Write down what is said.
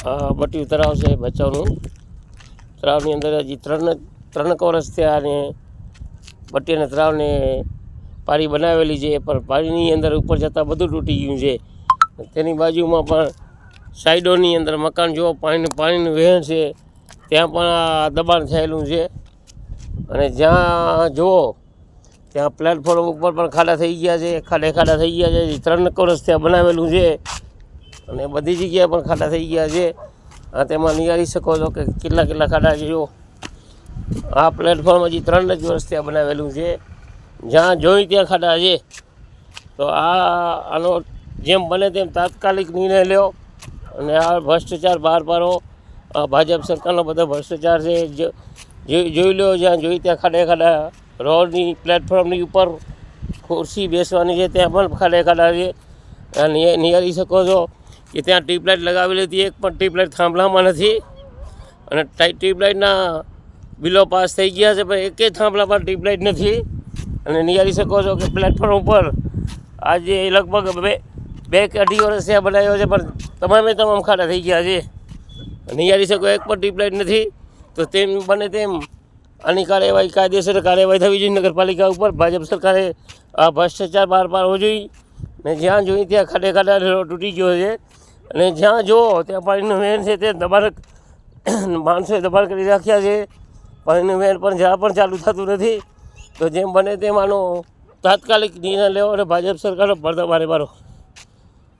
બટ્યું તળાવ છે ભચાઉનું તળાવની અંદર હજી ત્રણ ત્રણ વર્ષ થયા અને બટ્ટી અને તળાવને પારી બનાવેલી છે, પણ પારીની અંદર ઉપર જતાં બધું તૂટી ગયું છે. તેની બાજુમાં પણ સાઈડોની અંદર મકાન જુઓ પાણી પાણીનું વહેણ છે. ત્યાં પણ દબાણ થયેલું છે. અને જ્યાં જુઓ, ત્યાં પ્લેટફોર્મ ઉપર પણ ખાડા થઈ ગયા છે. ખાડે ખાડા થઈ ગયા છે. ત્રણ વર્ષ ત્યાં બનાવેલું છે. અને બધી જગ્યાએ પણ ખાડા થઈ ગયા છે. આ તેમાં નિહાળી શકો છો કે કેટલા કેટલા ખાડા છે આ પ્લેટફોર્મ હજી ત્રણ જ વર્ષ ત્યાં બનાવેલું છે. જ્યાં જોઈ ત્યાં ખાડા છે. તો આ, આનો જેમ બને તેમ તાત્કાલિક નિર્ણય લ્યો. અને આ ભ્રષ્ટાચાર બહાર પાડો. આ ભાજપ સરકારનો બધો ભ્રષ્ટાચાર છે. જોઈ લો જ્યાં જોઈ ત્યાં ખાડે ખાડા. રોડની પ્લેટફોર્મની ઉપર ખુરશી બેસવાની છે, ત્યાં પણ ખાડે ખાડા છે. નિહાળી શકો છો. કે ત્યાં ટ્યુબલાઇટ લગાવેલી હતી, એક પણ ટ્યુબલાઇટ થાંભલામાં નથી. અને ટ્યુબલાઇટના બિલો પાસ થઈ ગયા છે, પણ એકેય થાંભલામાં ટ્યુબલાઇટ નથી. અને નિહાળી શકો છો કે પ્લેટફોર્મ ઉપર આજે લગભગ બે બે કે અઢી વર્ષ ત્યાં બનાવ્યો છે, પણ તમામે તમામ ખાડા થઈ ગયા છે. નિહાળી શકો, એક પણ ટ્યુબલાઇટ નથી. તો તેમ બને તેમ આની કાર્યવાહી કાયદેસર કાર્યવાહી થવી જોઈએ નગરપાલિકા ઉપર. ભાજપ સરકારે આ ભ્રષ્ટાચાર બહાર પાડવો જોઈએ. ને જ્યાં જોઈ ત્યાં ખાડે ખાડા તૂટી ગયો છે. અને જ્યાં જુઓ, ત્યાં પાણીનું વેન છે તે દબાણ માણસોએ દબાણ કરી રાખ્યા છે. પાણીનું વેન પણ જરા પણ ચાલુ થતું નથી, તો જેમ બને તેમ આનો તાત્કાલિક નિર્ણય લેવો અને ભાજપ સરકારનો પડદો મારે મારો.